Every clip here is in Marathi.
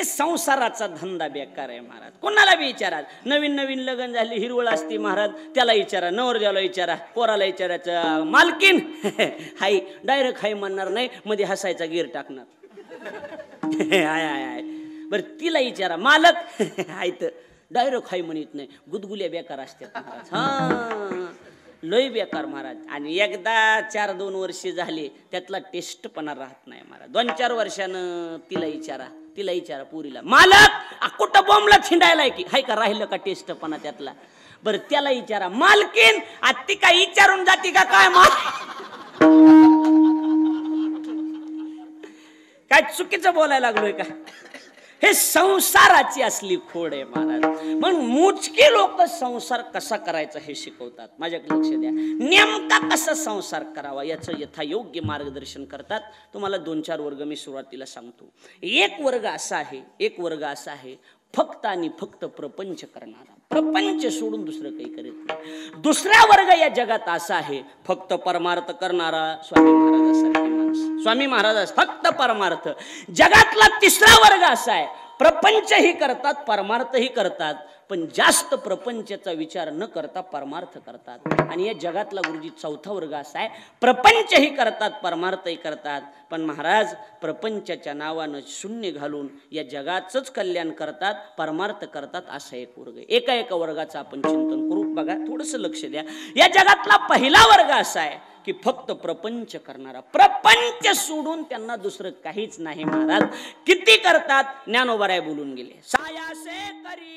हे संसाराचा धंदा बेकार आहे महाराज. कोणाला बी विचारा नवीन नवीन लग्न झाली हिरवळ असते महाराज. त्याला विचारा नवरदेवाला विचारा पोराला विचारायचं मालकीन. हाय डायरेक्ट हाय म्हणणार नाही मध्ये हसायचा गिर टाकणार. हाय हाय हाय. बरं तिला विचारा मालक. हाय तर डायरेक्ट हाय म्हणत नाही. गुदगुल्या बेकार असतात महाराज. हा. लय बेकार महाराज. आणि एकदा चार दोन वर्षे झाली त्यातला टेस्टपणा राहत नाही महाराज. दोन चार वर्षानं तिला विचारा तिला विचारा पुरीला. मालक कुठं बॉम्बला छिंडायला की? हाय का राहिलं का टेस्टपणा त्यातला? बरं त्याला विचारा मालकीन आ ती काय विचारून जाती का काय माल काय चुकीचं बोलायला लागलोय का? हे संसाराची असली खोड आहे महाराज. मग मोजके लोक संसार कसा करायचा हे शिकवतात. माझ्याकडे लक्ष द्या. नेमका कसा संसार करावा याचं यथायोग्य मार्गदर्शन करतात. तुम्हाला दोन चार वर्ग मी सुरुवातीला सांगतो. एक वर्ग असा आहे एक वर्ग असा आहे. फक्त आणि फक्त प्रपंच करणारा. प्रपंच सोडून दुसरं काही करीत नाही. दुसरा वर्ग या जगात असा आहे फक्त परमार्थ करणारा स्वामी महाराजासारखे स्वामी महाराज फक्त परमार्थ. जगातला तिसरा वर्ग असा आहे प्रपंचही करतात परमार्थही करतात पण जास्त प्रपंचाचा विचार न करता परमार्थ करतात. आणि या जगातला गुरुजी चौथा वर्ग असा आहे प्रपंचही करतात परमार्थही करतात. पण महाराज प्रपंचाच्या नावानं शून्य घालून या जगाचंच कल्याण करतात परमार्थ करतात असा एक वर्ग एका एका वर्गाचं आपण चिंतन करू. बघा थोडंसं लक्ष द्या. या जगातला पहिला वर्ग असा आहे की फक्त प्रपंच करणारा प्रपंच सोडून त्यांना दुसरं काहीच नाही महाराज. किती करतात? ज्ञानोबराय बोलून गेले. सायासे करी.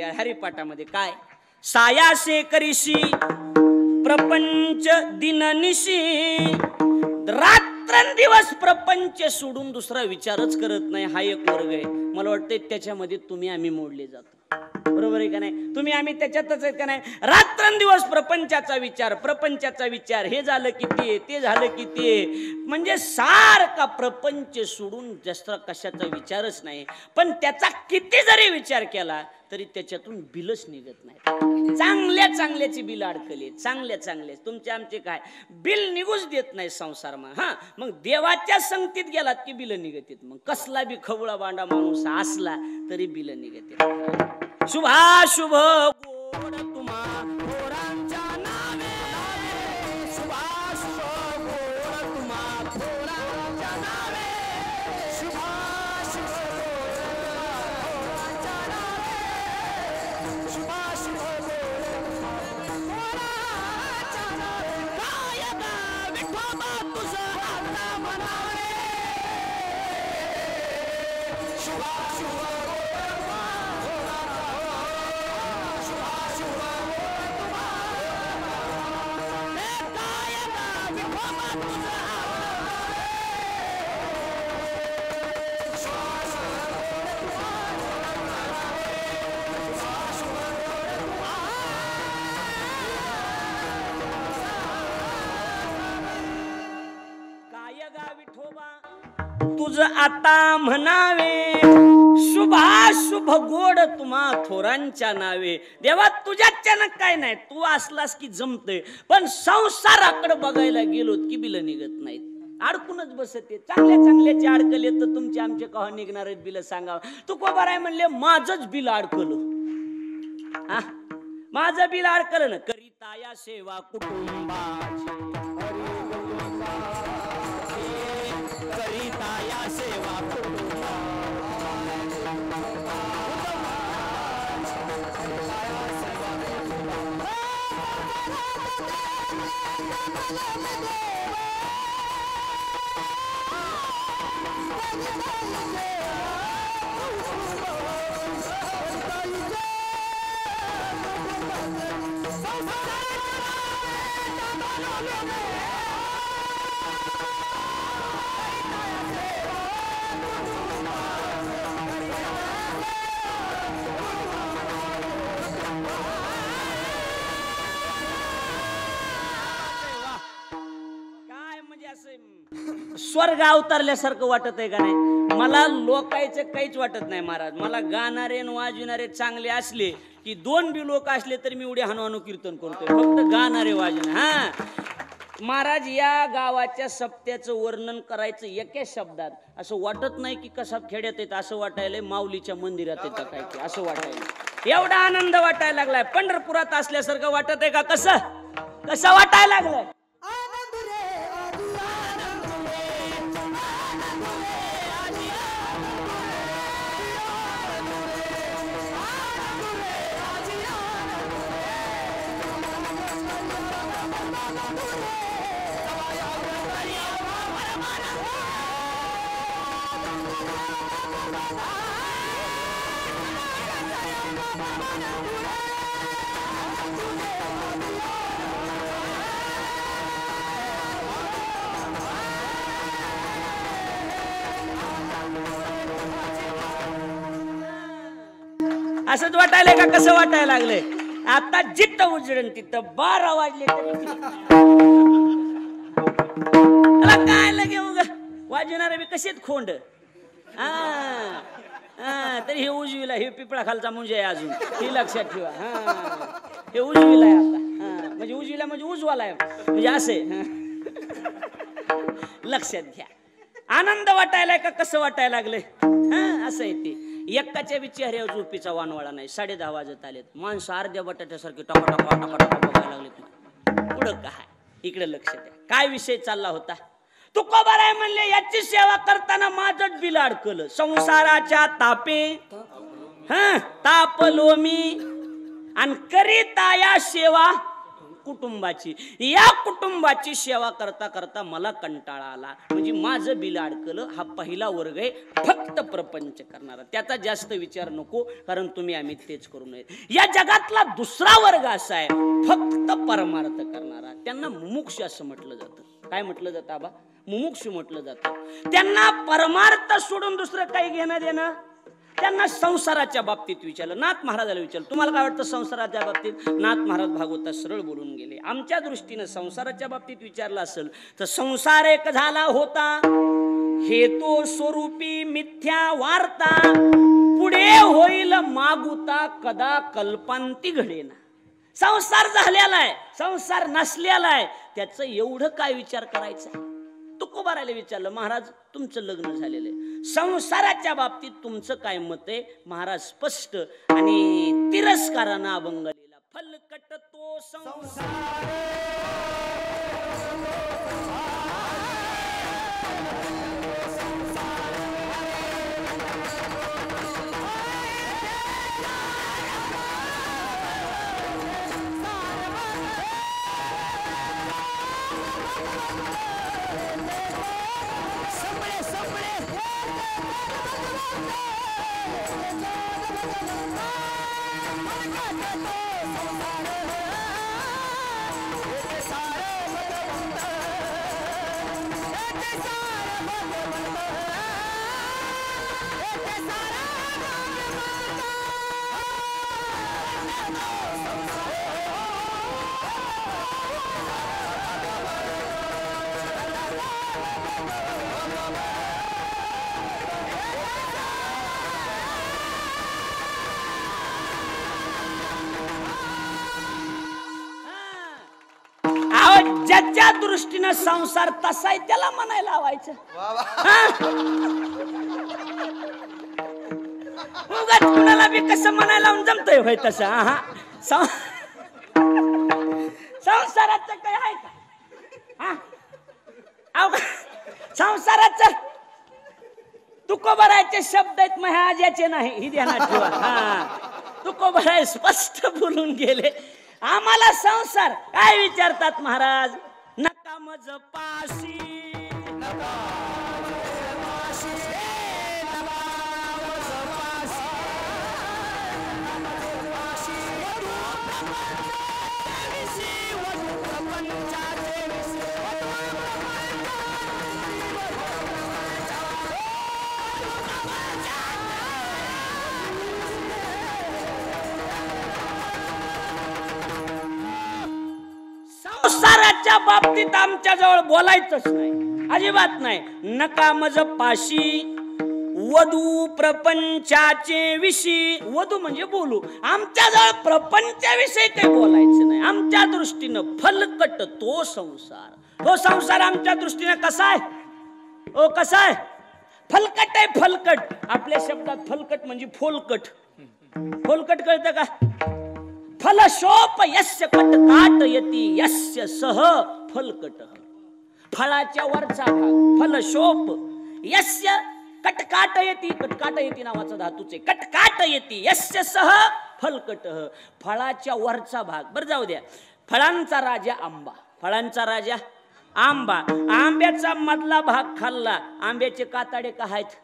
घ्या हरिपाठामध्ये. काय? सायासे करीशी प्रपंच दिननिशी रात्रंदिवस प्रपंच सोडून दुसरा विचारच करत नाही हा एक वर्ग आहे. मला वाटतं त्याच्यामध्ये तुम्ही आम्ही मोडले जातो. बरोबर आहे का नाही? तुम्ही आम्ही त्याच्यातच आहेत का नाही? रात्रंदिवस प्रपंचाचा विचार प्रपंचाचा विचार. हे झालं किती आहे ते झालं किती आहे म्हणजे सारखा प्रपंच सोडून जास्त कशाचा विचारच नाही. पण त्याचा किती जरी विचार केला तरी त्याच्यातून बिलच निघत नाही चांगल्या चांगल्याची बिल अडकली चांगल्या चांगल्या. तुमचे आमचे काय? बिल निघूच देत नाही संसार मग हा. मग देवाच्या संगतीत गेलात की बिल निघतील मग कसला बी खवळा बांडा माणूस असला तरी बिल निघते शुभाशुभ गोड तुम्हा तुझ आता म्हणावे. शुभाशुभ गोड तुम्हा थोरांच्या नावे. देवा तुझ्याच्यानं काय नाही. तू असलास की जमते पण संसाराकडे बघायला गेलो की बिल निघत नाहीत. अडकूनच बसते चांगल्या चांगल्याचे अडकले तर तुमचे आमचे कव्हा निघणार आहेत बिल सांगा तू कोबर आहे म्हणले माझच बिल अडकल. माझं बिल अडकलं ना? करिता या सेवा कुटुंबाची. Come on. स्वर्ग अवतरल्यासारखं वाटत आहे का नाही? मला लोकायचं काहीच वाटत नाही महाराज. मला गाणारे आणि वाजविणारे चांगले असले की दोन बी लोक असले तर मी एवढे हनुहानू कीर्तन करतोय. फक्त गाणारे वाजणे हा. महाराज या गावाच्या सप्त्याचं वर्णन करायचं एका शब्दात. असं वाटत नाही की कसा खेड्यात येत असं वाटायलंय माऊलीच्या मंदिरात येतं काय की असं वाटायला एवढा आनंद वाटायला लागलाय. पंढरपुरात असल्यासारखं वाटत आहे का? कसं? कसं वाटायला लागलंय? असंच वाटायलंय का? कसं वाटायला लागलंय? आता जिथं उजडन तिथं बारा वाजले तरी त्याला काय लगे उग? वाजवणार मी कसेत खोंड? हा हा तरी हे उजवीला हे पिपळा खालचा मुंज आहे अजून. हे लक्षात ठेवा. हा हे उजवीला आहे आता. हा म्हणजे उजवीला म्हणजे उजवाला आहे. म्हणजे असे. लक्षात घ्या. आनंद वाटायलाय का कसं वाटायला लागलंय? हा असं आहे ते. एकाच्या बी चेहऱ्यावर झोपीचा वानवाळा नाही. साडे दहा वाजत आलेत. माणसं अर्ध्या बटाट्यासारखे टका टका टका टका बघायला लागलेत पुढं काय? इकडे लक्ष द्या. काय विषय चालला होता? तू आहे म्हणले याची सेवा करताना माझं बिल अडकलं संसाराच्या तापे. हा? तापलो मी आणि करीता या सेवा कुटुंबाची या कुटुंबाची सेवा करता करता मला कंटाळा आला. म्हणजे माझं बिल अडकलं हा पहिला वर्ग आहे फक्त प्रपंच करणारा. त्याचा जास्त विचार नको कारण तुम्ही आम्ही तेच करू नये. या जगातला दुसरा वर्ग असा आहे फक्त परमार्थ करणारा. त्यांना मुमुक्ष असं म्हटलं जातं. काय म्हटलं जातं आबा? मुमुक्ष म्हटलं जातं. त्यांना परमार्थ सोडून दुसरं काही घेणं देणं त्यांना संसाराच्या बाबतीत विचारलं. नाथ महाराजाला विचारलं तुम्हाला काय वाटतं संसाराच्या बाबतीत? नाथ महाराज भागवतात सरळ बोलून गेले. आमच्या दृष्टीनं संसाराच्या बाबतीत विचारलं असेल तर संसार एक झाला होता. हेतो स्वरूपी मिथ्या वार्ता. पुढे होईल मागुता कदा कल्पांती घडेना. संसार झालेला आहे संसार नसलेला आहे. त्याचं एवढं काय विचार करायचा? तुकोबारायला विचारलं महाराज तुमचं लग्न झालेलं आहे. संसाराच्या बाबतीत तुमचं काय मत आहे? महाराज स्पष्ट आणि तिरस्कारानं अभंग लिहिला फलकट तो संसार. Come on, come on. ज्याच्या दृष्टीनं संसार तसा आहे त्याला म्हणायला लावायचं. उगाच कुणाला बी कसं म्हणायला लावून जमतंय होय तसं हा, संसाराचं काय आहे का? हा? संसाराचं तुकोबरायचे शब्द आहेत महाजाचे नाही ही ध्यानात ठेवा. हा. तुकोबराय स्पष्ट बोलून गेले. आम्हाला संसार. काय विचारतात महाराज? नका मज पाशी. संसाराच्या बाबतीत आमच्या जवळ बोलायचंच नाही. अजिबात नाही. नका मज पाशी. वधू प्रपंचाचे विषयी. वधू म्हणजे बोलू. आमच्या जवळ प्रपंचाविषयी काही बोलायचं नाही. आमच्या दृष्टीनं फलकट तो संसार. तो संसार आमच्या दृष्टीनं कसा आहे? ओ कसा आहे? फलकट आहे फलकट. आपल्या शब्दात फलकट म्हणजे फोलकट. फोलकट कळतं का? फलशोप यस्य कटकाट यती यस्य सह फलकट। फळाच्या वरचा भाग फलशोप यस्य कटकाट येती कटकाट येती नावाचा धातूचे कटकाट येती यस्य सह फलकट। फळाच्या वरचा भाग बरं जाऊ द्या. फळांचा राजा आंबा. फळांचा राजा आंबा. आंब्याचा मधला भाग खाल्ला. आंब्याचे काताडे का आहेत?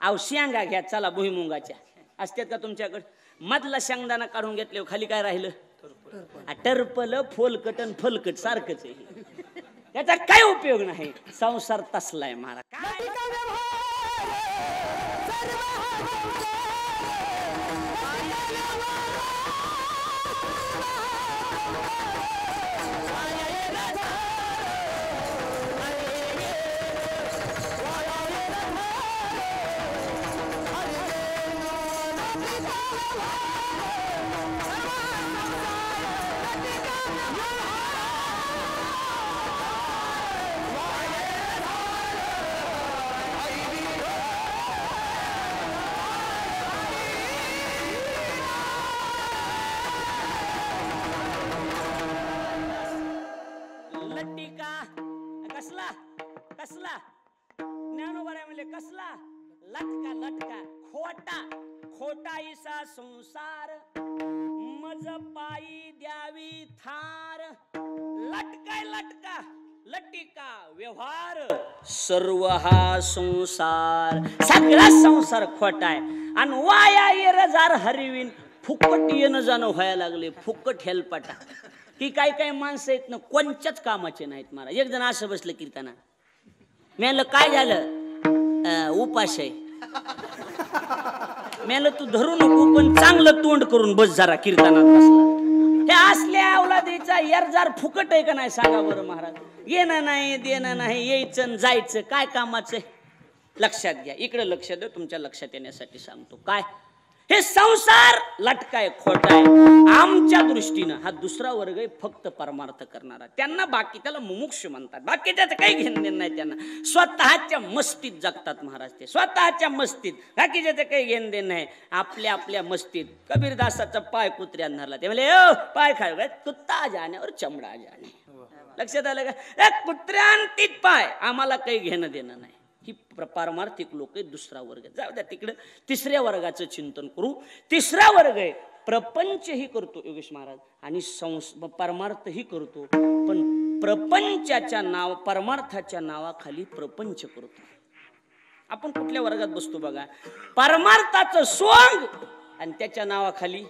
औशियांगा घ्या चला भुईमुंगाच्या. असतात का तुमच्याकडे? मधला शेंगदाणा काढून घेतले खाली काय राहिलं? टरपल. फोलकटन फलकट सारखंच आहे त्याचा काय उपयोग नाही. संसार तसलाय महाराज. कसला? कसला? ज्ञानोबराय म्हणले कसला? लटका लटका खोटा. खोटाईसा संसार. मज पायी द्यावी थार. लटकाय लटका. लटिका व्यवहार. सर्व हा संसार. सगळा संसार खोटाय आणि वाया येरजार हरिवीन. फुकट येणं जाणं व्हायला लागले. फुकट हेलपटा. की काही काही माणसं आहेत ना कोणच्याच कामाचे नाहीत महाराज एक जण असं बसलं कीर्तना मी म्हणलं काय झालं? "अं, उपास आहे. मी म्हणलं तू धरू नको पण चांगलं तोंड करून बस जरा कीर्तनात बसला. हे असल्या अवलादीचा यरजार फुकट आहे का नाही सांगा बरं महाराज? येणं नाही देणं नाही यायचं जायचं काय कामाचं लक्षात घ्या. इकडे लक्ष द्या तुमच्या लक्षात येण्यासाठी सांगतो. काय? हे संसार लटकाय खोटाय. आमच्या दृष्टीनं हा दुसरा वर्ग आहे फक्त परमार्थ करणारा. त्यांना बाकी त्याला मुमुक्ष म्हणतात. बाकी त्याचं काही घेणं देणं नाही त्यांना. स्वतःच्या मस्तीत जगतात महाराज ते. स्वतःच्या मस्तीत. बाकी त्याचं काही घेणं देणं नाही. आपल्या आपल्या मस्तीत. कबीरदासाचा पाय कुत्र्यान धरला. ते म्हणजे "ओ, पाय खाय काय कुत्ता जाणे और चमडा जाणे. लक्षात आलं का? कुत्र्यांतीत पाय. आम्हाला काही घेणं देणं नाही. ही प्र- पारमार्थिक लोक आहे दुसरा वर्ग जाऊ द्या तिकडं तिसऱ्या वर्गाचं चिंतन करू. तिसरा वर्ग आहे प्रपंचही करतो योगेश महाराज आणि संस परमार्थही करतो. पण प्रपंचाच्या नाव परमार्थाच्या नावाखाली प्रपंच करतो. आपण कुठल्या वर्गात बसतो बघा? परमार्थाचं सोंग आणि त्याच्या नावाखाली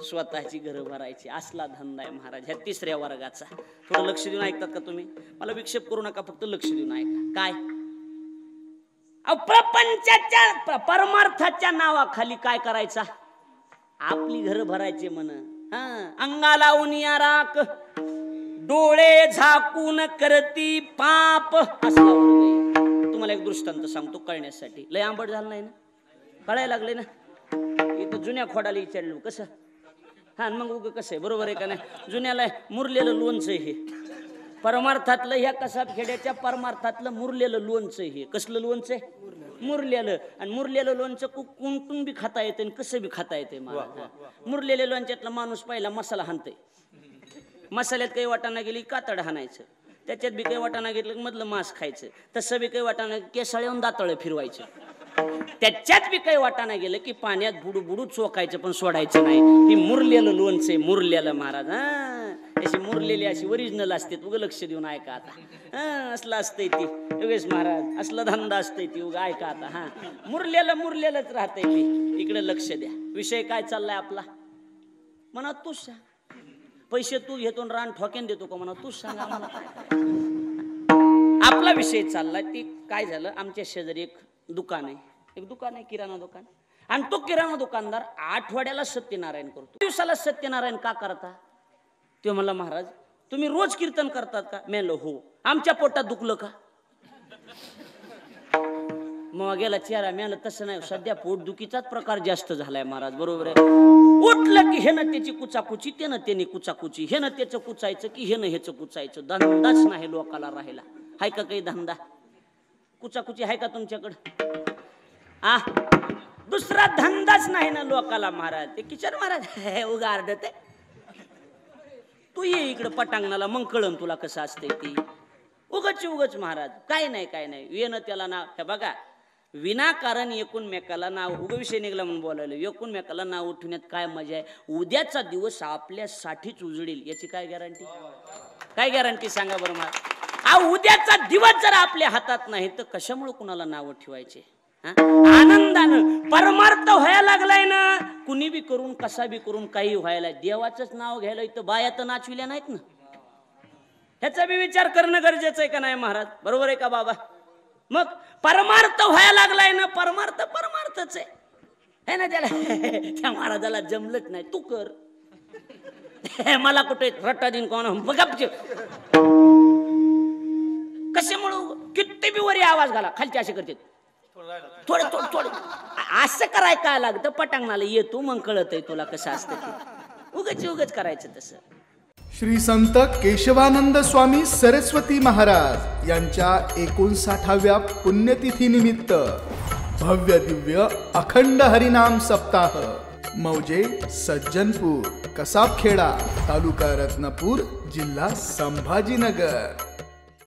स्वतःची घरं भरायची. असला धंदा आहे महाराज ह्या तिसऱ्या वर्गाचा. थोडं लक्ष देऊन ऐकतात का तुम्ही? मला विक्षेप करू नका फक्त लक्ष देऊन ऐका. काय? प्रपंचाच्या परमार्थाच्या नावाखाली काय करायचा? आपली घर भरायचे म्हण. हा अंगाला उनिया राख. डोळे झाकून करती पाप. असला तुम्हाला एक दृष्टांत सांगतो कळण्यासाठी. लय आंबट झालं नाही ना? कळायला लागले ना? इथं जुन्या खोडाला विचारलो कसं? हा मग उगं कसं आहे? बरोबर आहे का नाही? जुन्याला मुरलेलं लोणचं हे. परमार्थातलं ह्या कसाब खेड्याच्या परमार्थातलं मुरलेलं लोणचं हे. कसलं लोणचं? आहे मुरलेलं. आणि मुरलेलं लोणचं कुंकून बी खाता येते आणि कसं बी खाता येते मला मुरलेल्या लोणच्यातला माणूस पहिला मसाला हाणतंय. मसाल्यात काही वाटाणा गेली कातड हाणायचं. त्याच्यात बी काही वाटाणा घेतलं की मधलं मांस खायचं. तसं बी काही वाटाणा केसाळ्याहून दातळं फिरवायचं. त्याच्यात बी काही वाटाणा गेलं की पाण्यात बुडू बुडू चोकायचं पण सोडायचं नाही. ही मुरलेलं लोणचं आहे मुरलेलं महाराज हा. अशी मुरलेली अशी ओरिजिनल असते उगं लक्ष देऊन ऐका आता. हा असलं असतंय ती. योगेश महाराज असला धंदा असतंय ती. उगा ऐका आता हा. मुरलेलं मुरलेलंच राहतंय ती. इकडे लक्ष द्या. विषय काय चाललाय आपला? म्हणा तूच सांग. पैसे तू घेतो रान ठोक्यान देतो का म्हणा तूच सांग आम्हाला. आपला विषय चाललाय. ती काय झालं? आमच्या शेजारी एक दुकान आहे. एक दुकान आहे किराणा दुकान. आणि तो किराणा दुकानदार आठवड्याला सत्यनारायण करतो. दिवसाला सत्यनारायण का करता? ते म्हणला महाराज तुम्ही रोज कीर्तन करतात का? मेलो हो. आमच्या पोटात दुखलं का? मग गेला चेहरा मिळालं तसं नाही सध्या पोटदुखीचाच प्रकार जास्त झालाय महाराज बरोबर आहे. उठलं की हे ना त्याची कुचाकुची ते ना त्याने कुचाकुची हे ना त्याचं कुचायचं की हे ना ह्याचं कुचायचं. धंदाच नाही लोकाला राहिला. हाय का काही धंदा? कुचाकुची आहे का तुमच्याकडं? आ? दुसरा धंदाच नाही ना लोकाला महाराज. ते किचन महाराज हे उगा आरडत आहे तू ये इकडं पटांगणाला मग कळन तुला कसं असतंय ती. उगच उगच महाराज काय नाही काय नाही. येणं त्याला नाव हे बघा विनाकारण एकूण मेकाला नाव उगविषयी निघाला म्हणून बोलायला. एकूण मेकाला नाव उठवण्यात काय मजा आहे? उद्याचा दिवस आपल्यासाठीच उजळेल याची काय गॅरंटी काय गॅरंटी सांगा बरं मला आ उद्याचा दिवस जर आपल्या हातात नाही तर कशामुळे कुणाला नावं ठेवायचे? आनंदानं परमार्थ व्हायला लागलाय ना कुणी बी करून कसा बी करून काही व्हायला देवाचंच नाव घ्यायला इथं बाया तर नाचविल्या नाहीत ना. ह्याचा बी विचार करणं गरजेचं आहे का नाही महाराज? बरोबर आहे का बाबा? मग परमार्थ व्हायला लागलाय ना परमार्थ परमार्थच आहे. हे ना त्याला त्या महाराजाला जमलंच नाही. तू कर. मला कुठे रट्टा दिन कोण कसे म्हणू किती बी वरी आवाज घाला. खालचे असे करते. थोडं थोडं थोडं. असं कराय काय लागतं? पटांगणाला येतो मग कळत आहे तुला कसं असतं ते. उगच उगच करायचं तसं. श्री संत केशवानंद स्वामी सरस्वती महाराज यांच्या एकोणसाठाव्या पुण्यतिथीनिमित्त भव्य दिव्य अखंड हरिनाम सप्ताह मौजे सज्जनपूर कसाबखेडा तालुका रत्नापूर जिल्हा संभाजीनगर.